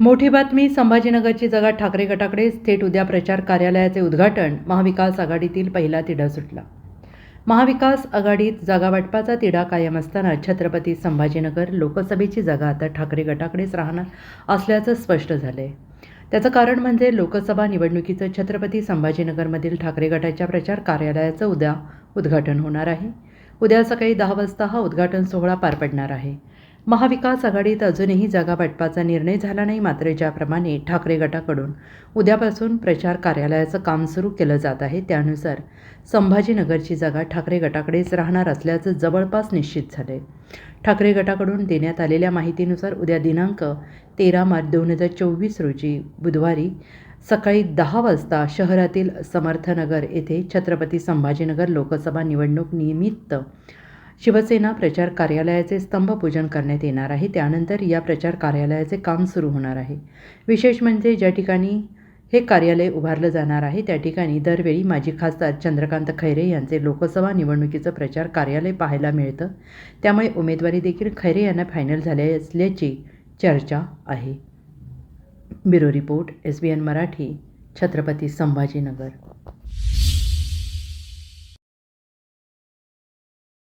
मोठी बातमी संभाजीनगरची जगा ठाकरे गटाकडे थेट उद्या प्रचार कार्यालयाचे उद्घाटन महाविकास आघाडीतील पहिला तिढा सुटला. महाविकास आघाडीत जागावाटपाचा तिढा कायम असताना छत्रपती संभाजीनगर लोकसभेची जागा आता ठाकरे गटाकडेच राहणार असल्याचं स्पष्ट झालंय. त्याचं कारण म्हणजे लोकसभा निवडणुकीचं छत्रपती संभाजीनगरमधील ठाकरे गटाच्या प्रचार कार्यालयाचं उद्या उद्घाटन होणार आहे. उद्या सकाळी दहा वाजता हा उद्घाटन सोहळा पार पडणार आहे. महाविकास आघाडीत अजूनही जागा वाटपाचा निर्णय झाला नाही मात्र ज्याप्रमाणे ठाकरे गटाकडून उद्यापासून प्रचार कार्यालयाचं काम सुरू केलं जात आहे त्यानुसार संभाजीनगरची जागा ठाकरे गटाकडेच राहणार असल्याचं जवळपास निश्चित झालं आहे ठाकरे गटाकडून देण्यात आलेल्या माहितीनुसार उद्या दिनांक तेरा मार्च दोन हजार चोवीस रोजी बुधवारी सकाळी दहा वाजता शहरातील समर्थनगर येथे छत्रपती संभाजीनगर लोकसभा निवडणूक निमित्त शिवसेना प्रचार कार्यालयाचे स्तंभपूजन करण्यात येणार आहे. त्यानंतर या प्रचार कार्यालयाचे काम सुरू होणार आहे. विशेष म्हणजे ज्या ठिकाणी हे कार्यालय उभारलं जाणार आहे त्या ठिकाणी दरवेळी माजी खासदार चंद्रकांत खैरे यांचे लोकसभा निवडणुकीचं प्रचार कार्यालय पाहायला मिळतं. त्यामुळे उमेदवारी देखील खैरे यांना फायनल झाले असल्याची चर्चा आहे. Bureau report S B N Marathi Chhatrapati Sambhajinagar.